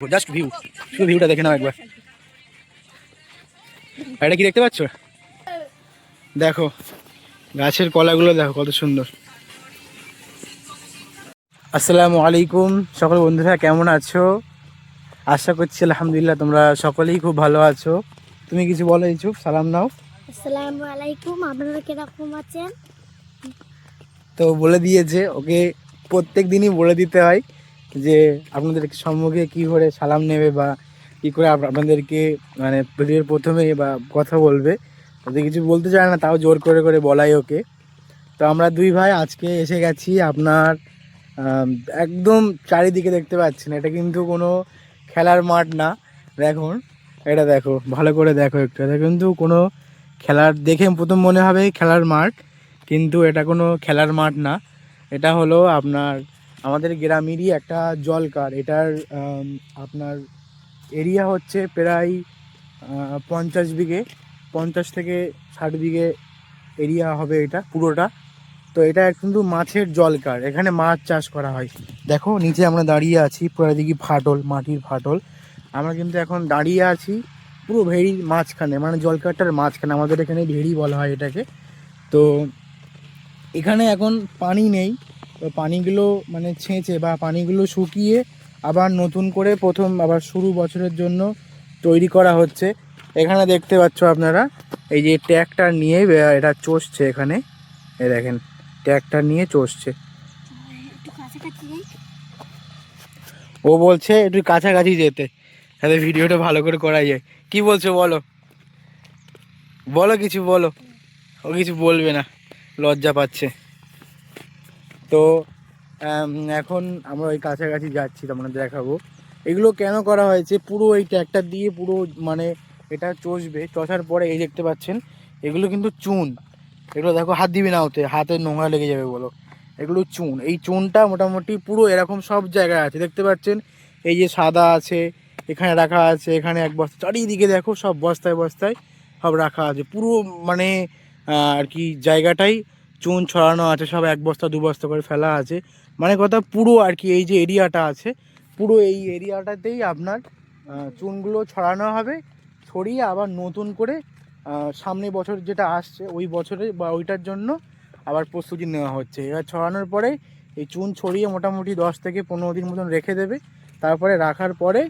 Just view শুধু ভিউটা দেখে নাও একবার। এটা কি দেখতে পাচ্ছ? দেখো গাছের কলাগুলো দেখো কত সুন্দর। আসসালামু আলাইকুম। সকল বন্ধুরা কেমন আছো? আশা করছি আলহামদুলিল্লাহ তোমরা সকলেই খুব ভালো আছো। তুমি কিছু বলো ইচুপ সালাম নাও। আসসালামু আলাইকুম। আপনারা কীরকম আছেন? তো বলে দিয়েছে ওকে প্রত্যেক দিনই বলে দিতে হয়। যে আপনাদের সম্মুখে কি করে সালাম নেবে বা কি করে আপনাদেরকে মানে ভিডিওর প্রথমে বা কথা বলবে যদি কিছু বলতে চায় না, তাও জোর করে করে বলাই ওকে। তো আমরা দুই ভাই আজকে এসে গেছি আপনার একদম চারিদিকে দেখতে পাচ্ছেন, এটা কিন্তু কোনো খেলার মাঠ না। দেখুন, এটা দেখো, ভালো করে দেখো একটু, এটা কিন্তু কোনো খেলার, দেখে প্রথম মনে হবে খেলার মাঠ, কিন্তু এটা কোনো খেলার মাঠ না। এটা হলো আপনার আমাদের গ্রামেরই একটা জলকার এটার আপনার এরিয়া হচ্ছে প্রায় পঞ্চাশ বিঘে, পঞ্চাশ থেকে ষাট বিঘে এরিয়া হবে এটা পুরোটা। তো এটা কিন্তু মাছের জলকার এখানে মাছ চাষ করা হয়। দেখো, নিচে আমরা দাঁড়িয়ে আছি, পুরো দিকে ফাটল, মাটির ফাটল। আমরা কিন্তু এখন দাঁড়িয়ে আছি, পুরো ভেড়ির মাঝখানে মানে জলকারটার মাঝখানে, আমাদের এখানে ভেড়ি বলা হয় এটাকে। তো এখানে এখন পানি নেই পানিগুলো মানে ছেঁচে বা পানিগুলো শুকিয়ে আবার নতুন করে প্রথম আবার শুরু বছরের জন্য তৈরি করা হচ্ছে। এখানে দেখতে পাচ্ছ আপনারা এই যে ট্র্যাক্টর নিয়ে এটা চষছে এখানে। এই দেখেন ট্র্যাক্টর নিয়ে চষছে। ও বলছে একটু কাছাকাছি যেতে। তাহলে ভিডিওটা ভালো করে করা যায়। কি বলছো বলো? বলো কিছু বলো। ও কিছু বলবে না। লজ্জা পাচ্ছে। তো এখন আমরা ওই কাছাকাছি যাচ্ছি তোমরা দেখাবো। এগুলো কেন করা হয়েছে? পুরো এই ট্র্যাক্টর দিয়ে পুরো মানে এটা চষবে। চষার পরে এই দেখতে পাচ্ছেন, এগুলো কিন্তু চুন। এগুলো দেখো, হাত দিবি না ওতে, হাতে নোংরা লেগে যাবে বলো। এগুলো চুন। এই চুনটা মোটামুটি পুরো এরকম সব জায়গায় আছে। দেখতে পাচ্ছেন, এই যে সাদা আছে, এখানে রাখা আছে, এখানে এক বস্তা। চারিদিকে দেখো সব বস্তায় বস্তায় সব রাখা আছে। পুরো মানে আর কি জায়গাটাই চুন ছড়ানো আছে, সব এক বস্তা, দু বস্তা করে ফেলা আছে। মানে কথা পুরো আর কি, এই যে এরিয়াটা আছে, পুরো এই এরিয়াটাতেই আপনার চুনগুলো ছড়ানো হবে, ছড়িয়ে আবার নতুন করে সামনে বছর যেটা আসছে, ওই বছরে বা ওইটার জন্য আবার প্রস্তুতি নেওয়া হচ্ছে। এবার ছড়ানোর পরে এই চুন ছড়িয়ে মোটামুটি দশ থেকে পনেরো দিন মতন রেখে দেবে। তারপরে রাখার পরে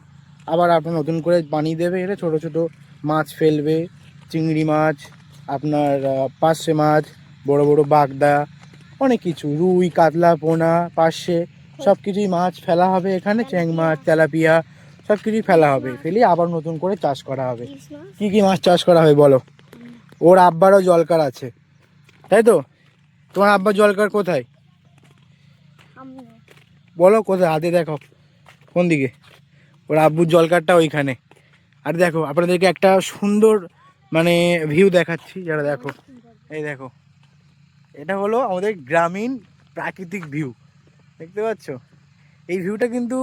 আবার আপনার নতুন করে পানি দেবে। এটা ছোট ছোট মাছ ফেলবে, চিংড়ি মাছ, আপনার পার্শে মাছ বড় বড় বাগদা, অনেক কিছু। রুই, কাতলা, পোনা, পার্শে সব কিছুই মাছ ফেলা হবে এখানে, চ্যাং মাছ, তেলাপিয়া সব কিছুই ফেলা হবে। ফেলে আবার নতুন করে চাষ করা হবে। কি কি মাছ চাষ করা হবে বলো? ওর আব্বারও জলকার আছে। তাই তো? তোমার আব্বার জলকার কোথায়? বলো কোথায়? হাতে দেখো। কোন দিকে? ওর আব্বুর জলকারটা ওইখানে। আর দেখো, আপনাদেরকে একটা সুন্দর মানে ভিউ দেখাচ্ছি। যারা দেখো, এই দেখো। এটা হলো আমাদের গ্রামীণ প্রাকৃতিক ভিউ। দেখতে পাচ্ছ? এই ভিউটা কিন্তু,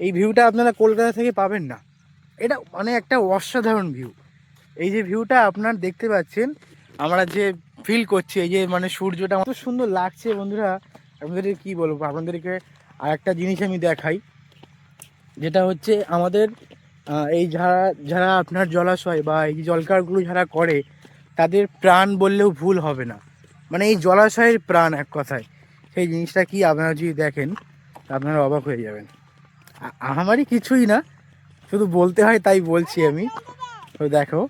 এই ভিউটা আপনারা কলকাতা থেকে পাবেন না। এটা মানে একটা অসাধারণ ভিউ এই যে ভিউটা আপনার দেখতে পাচ্ছেন, আমরা যে ফিল করছি, এই যে মানে সূর্যটা কত সুন্দর লাগছে বন্ধুরা। আপনাদেরকে কি বলব? আপনাদেরকে আর একটা জিনিস আমি দেখাই। যেটা হচ্ছে আমাদের এই যারা যারা আপনার জলাশয় বা এই জলকারগুলো যারা করে, তাদের প্রাণ বললেও ভুল হবে না। মানে এই জলাশয়ের প্রাণ এক কথায়। সেই জিনিসটা কি আপনারা যদি দেখেন, আপনারা অবাক হয়ে যাবেন। আমারই কিছুই না, শুধু বলতে হয় তাই বলছি আমি। তো দেখো,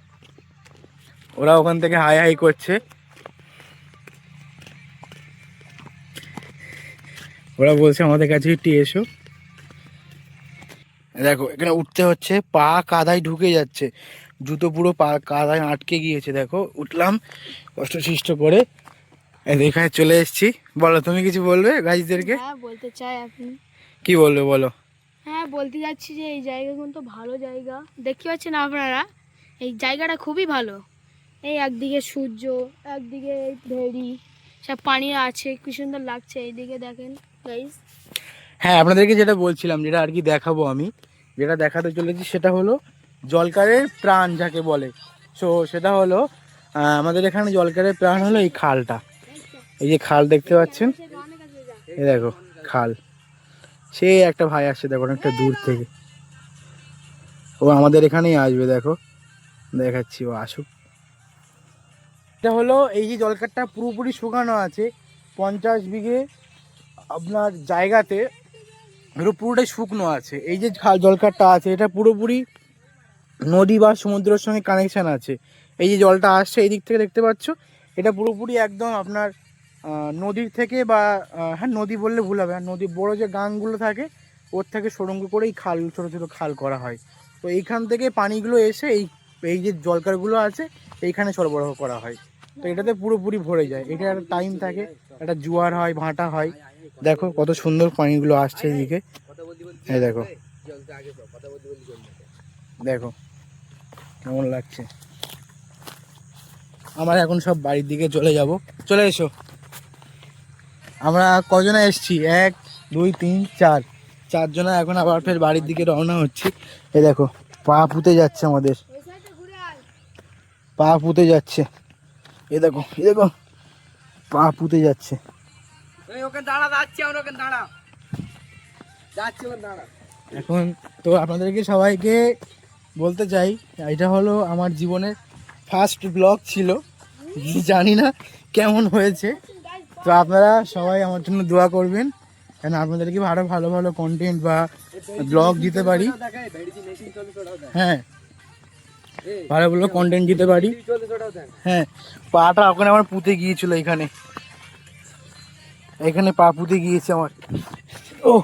ওরা ওখান থেকে হাই হাই করছে। ওরা বলছে, আমাদের কাছে একটু এসো। দেখো, এখানে উঠতে হচ্ছে, পা কাদায় ঢুকে যাচ্ছে। জুতো পুরো পা কাদায় আটকে গিয়েছে, দেখো। উঠলাম কষ্ট সৃষ্ট করে। এখানে চলে এসেছি। বলো তুমি কিছু বলবে গাইজদেরকে হ্যাঁ বলতে চাই আপনি। কি বলবে বলো? হ্যাঁ বলতে যাচ্ছি যে এই জায়গা কিন্তু ভালো জায়গা। দেখতে পাচ্ছেন আপনারা? এই জায়গাটা খুবই ভালো। এই একদিকে সূর্য একদিকে এই ভেড়ি সব পানি আছে কি সুন্দর লাগছে এইদিকে দেখেন গাইস হ্যাঁ আপনাদেরকে যেটা বলছিলাম যেটা আর কি দেখাবো আমি যেটা দেখাতে চলেছি সেটা হলো জলকারের প্রাণ যাকে বলে। সো সেটা হলো আমাদের এখানে জলকারের প্রাণ হলো এই খালটা। এই যে খাল দেখতে পাচ্ছেন? এই দেখো, খাল। সে একটা ভাই আসছে, দেখো, অনেকটা দূর থেকে। ও আমাদের এখানেই আসবে, দেখো। দেখাচ্ছি, ও আসুক। এটা হলো এই যে জলকারটা পুরোপুরি শুকানো আছে, পঞ্চাশ বিঘে আপনার জায়গাতে। এগুলো পুরোটাই শুকনো আছে। এই যে খাল জলকারটা আছে, এটা পুরোপুরি নদী বা সমুদ্রের সঙ্গে কানেকশান আছে। এই যে জলটা আসছে, এই দিক থেকে দেখতে পাচ্ছ, এটা পুরোপুরি একদম আপনার নদীর থেকে বা হ্যাঁ নদী বললে ভুল হবে। নদী বড় যে গাংগুলো থাকে, ওর থেকে সুড়ঙ্গ করেই খাল, ছোটো ছোটো খাল করা হয়। তো এইখান থেকে পানিগুলো এসে এই এই যে জলকারগুলো আছে, এইখানে সরবরাহ করা হয়। তো এটাতে পুরোপুরি ভরে যায়। এটা একটা টাইম থাকে। একটা জোয়ার হয়, ভাঁটা হয়। দেখো কত সুন্দর পানিগুলো আসছে এদিকে হ্যাঁ দেখো। দেখো, কেমন লাগছে। আমার এখন সব বাড়ির দিকে চলে যাব। চলে এসো। আমরা কজনে এসছি? এক দুই তিন চার। চারজনে এখন আবার ফের বাড়ির দিকে রওনা হচ্ছি। এই দেখো পা পুঁতে যাচ্ছে আমাদের। পা পুঁতে যাচ্ছে। এ দেখো এ দেখো পা পুঁতে যাচ্ছে। এখন তো আপনাদেরকে সবাইকে বলতে চাই এটা হলো আমার জীবনের ফার্স্ট ব্লগ ছিল। জানি না কেমন হয়েছে। তো আপনারা সবাই আমার জন্য দোয়া করবেন কেন আপনাদেরকে আরও ভালো ভালো কন্টেন্ট বা ব্লগ দিতে পারি। হ্যাঁ ভালো ভালো কন্টেন্ট দিতে পারি। হ্যাঁ পাটা ওখানে আমার পুঁতে গিয়েছিল এখানে। এখানে পা পুঁতে গিয়েছে আমার। ও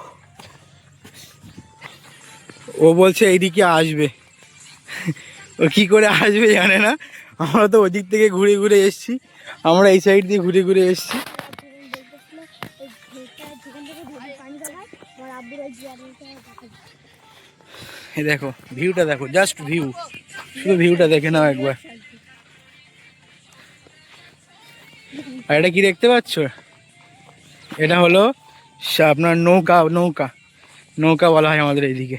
ও বলছে, এইদিকে আসবে। ও কি করে আসবে জানে না? আমরা তো ওদিক থেকে ঘুরে ঘুরে এসছি। আমরা এই সাইড দিয়ে ঘুরে ঘুরে এসছি। এই দেখো, ভিউটা দেখো জাস্ট ভিউ শুধু ভিউটা দেখে নাও একবার। আর এটা কি দেখতে পাচ্ছ? এটা হলো আপনার নৌকা নৌকা। নৌকা বলা হয় আমাদের এইদিকে।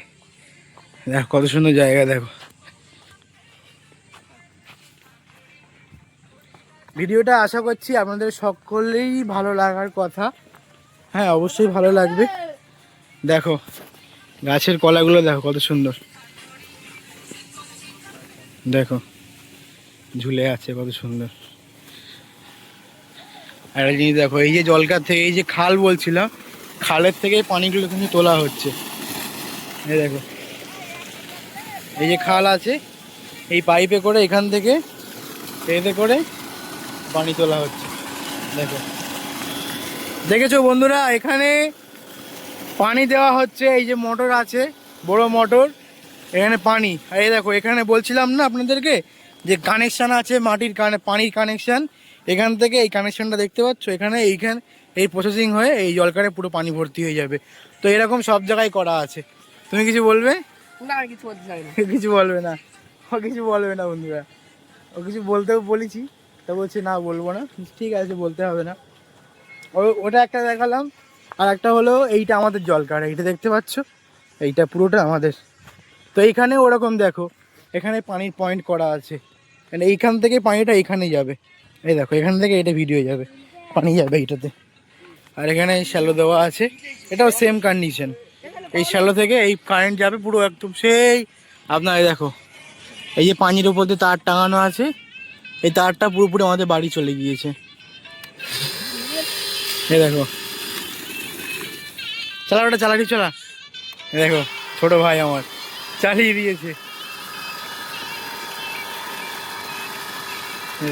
দেখো, কত সুন্দর জায়গা, দেখো। ভিডিওটা আশা করছি আপনাদের সকলেই ভালো লাগার কথা। হ্যাঁ অবশ্যই ভালো লাগবে। দেখো গাছের কলাগুলো দেখো কত সুন্দর। দেখো, ঝুলে আছে কত সুন্দর। আর জিনিস দেখো, এই যে জলকার থেকে, এই যে খাল বলছিলাম, খালের থেকে পানিগুলো কিন্তু তোলা হচ্ছে। এই দেখো, এই যে খাল আছে, এই পাইপে করে এখান থেকে এতে করে পানি তোলা হচ্ছে। দেখো। দেখেছ বন্ধুরা, এখানে পানি দেওয়া হচ্ছে এই যে মোটর আছে বড় মোটর এখানে পানি। আর এই দেখো এখানে বলছিলাম না আপনাদেরকে যে কানেকশান আছে মাটির কানে পানির কানেকশান এখান থেকে এই কানেকশানটা দেখতে পাচ্ছ? এখানে এইখানে এই প্রসেসিং হয়ে এই জলকারে পুরো পানি ভর্তি হয়ে যাবে। তো এরকম সব জায়গায় করা আছে। তুমি কিছু বলবে? না আর কিছু বলতে চাই না। কিছু বলবে না। ও কিছু বলবে না বন্ধুরা। ও কিছু বলতেও বলেছি তা বলছি না বলব না। ঠিক আছে বলতে হবে না। ওটা একটা দেখালাম। আর একটা হলো এইটা আমাদের জলকার এইটা দেখতে পাচ্ছ, এইটা পুরোটা আমাদের। তো এইখানে ওরকম দেখো, এখানে পানির পয়েন্ট করা আছে। মানে এইখান থেকে পানিটা এখানে যাবে। এই দেখো, এখান থেকে এটা ভিডিও যাবে। পানি যাবে এইটাতে। আর এখানে শ্যালো দেওয়া আছে। এটাও সেম কন্ডিশন এই শ্যালো থেকে এই কারেন্ট যাবে পুরো একদম সেই, আপনার দেখো, এই যে পানির উপর দিয়ে তার টাঙানো আছে, এই তারটা পুরোপুরি আমাদের বাড়ি চলে গিয়েছে। এই দেখো চালা ওটা চালাটি চলা। দেখো ছোট ভাই আমার চালিয়ে দিয়েছে।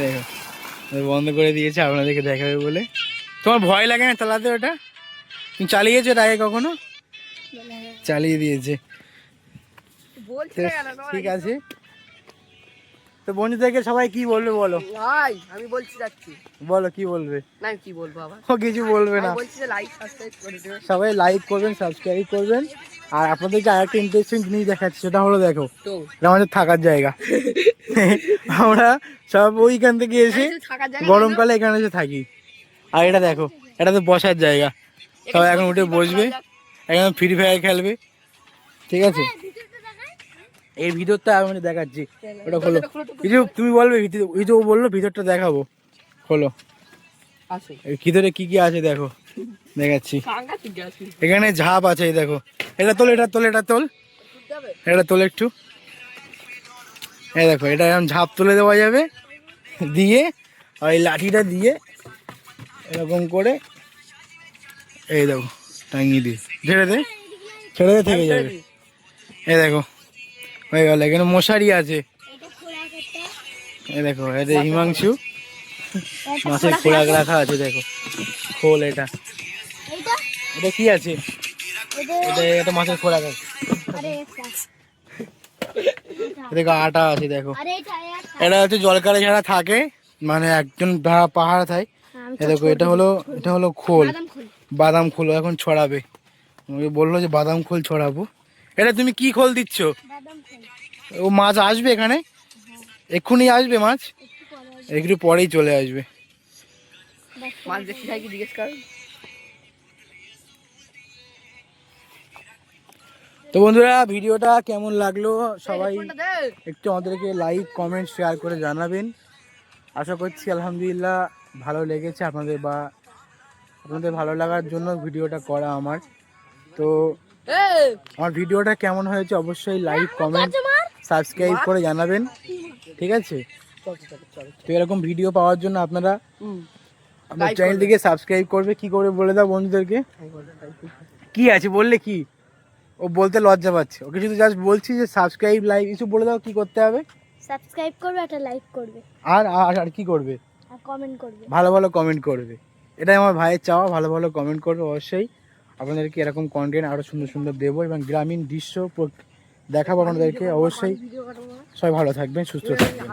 দেখো বন্ধ করে দিয়েছে আপনাদেরকে দেখাবে বলে। তোমার ভয় লাগে না চালাতে ওটা? তুমি চালিয়েছো এর আগে কখনো? চালিয়ে দিয়েছে? ঠিক আছে। তো বন্ধুদেরকে সবাই কি বলবে বলো? ভাই আমি বলছি যাচ্ছি। বলো কি বলবে? না কি বলব আবার? ও কিছু বলবে না। বলছি যে লাইক সাবস্ক্রাইব করে সবাই লাইক করবেন সাবস্ক্রাইব করবেন। আর আপনাদেরকে আরেকটা ইন্টারেস্টিং জিনিস দেখাচ্ছি সেটা হলো দেখো এটা আমাদের থাকার জায়গা। আমরা সব ওইখান থেকে এসে গরমকালে এখানে এসে থাকি। আর এটা দেখো এটা তো বসার জায়গা। সবাই এখন উঠে বসবে এখন ফ্রি ফায়ার খেলবে। ঠিক আছে? এই ভিতরটা আমি দেখাচ্ছি। ওটা খোলো। কিছু তুমি বলবে ও বলল ভিতরটা দেখাবো। খোলো। ভিতরে কি কি আছে দেখো। দেখাচ্ছি। এখানে ঝাপ আছে এই দেখো। এটা তোল এটা তোল এটা তোল। এটা তোল একটু। এই দেখো এটা এরকম ঝাঁপ তুলে দেওয়া যাবে। দিয়ে আর এই লাঠিটা দিয়ে এরকম করে এই দেখো টাঙিয়ে দিই ছেড়ে দে। ছেড়ে দে থেকে যাবে। এই দেখো। হয়ে গেল এখানে মশারি আছে। দেখো এটা হিমাংশু। মাছের খোরাক রাখা। আছে দেখো। খোল এটা। এটা কি আছে? এটা মাছের খোরাক আছে। দেখো আটা আছে দেখো। এটা হচ্ছে জলকারে যারা থাকে মানে একজন পাহাড় থাকে দেখো এটা হলো এটা হলো খোল। বাদাম খোল। এখন ছড়াবে। বলল যে বাদাম খোল ছড়াবো। এটা তুমি কি খোল দিচ্ছ? ও মাছ আসবে এখানে? এক্ষুনি আসবে মাছ? একটু পরেই চলে আসবে। মাছ দেখি থাকি জিজ্ঞেস কর। তো বন্ধুরা ভিডিওটা কেমন লাগল? সবাই একটু আমাদেরকে লাইক কমেন্ট শেয়ার করে জানাবেন। আশা করছি আলহামদুলিল্লাহ ভালো লেগেছে আপনাদের বা আপনাদের ভালো লাগার জন্য ভিডিওটা করা আমার। তো আমার ভিডিওটা কেমন হয়েছে অবশ্যই লাইক কমেন্ট সাবস্ক্রাইব করে জানাবেন ঠিক আছে? তো এরকম ভিডিও পাওয়ার জন্য আপনারা আপনার চ্যানেলটিকে সাবস্ক্রাইব করবে কি করে বলে দাও বন্ধুদেরকে? কি আছে বললে কি? ও বলতে লজ্জা পাচ্ছে। ওকে শুধু জাস্ট বলছি যে সাবস্ক্রাইব লাইক কিছু বলে দাও কি করতে হবে? সাবস্ক্রাইব করবে একটা লাইক করবে। আর আর আর কি করবে? আর কমেন্ট করবে। ভালো ভালো কমেন্ট করবে। এটাই আমার ভাইয়ের চাওয়া ভালো ভালো কমেন্ট করবে অবশ্যই। আপনাদেরকে এরকম কন্টেন্ট আরও সুন্দর সুন্দর দেবো এবং গ্রামীণ দৃশ্য দেখাবো আপনাদেরকে। অবশ্যই সবাই ভালো থাকবেন সুস্থ থাকবেন।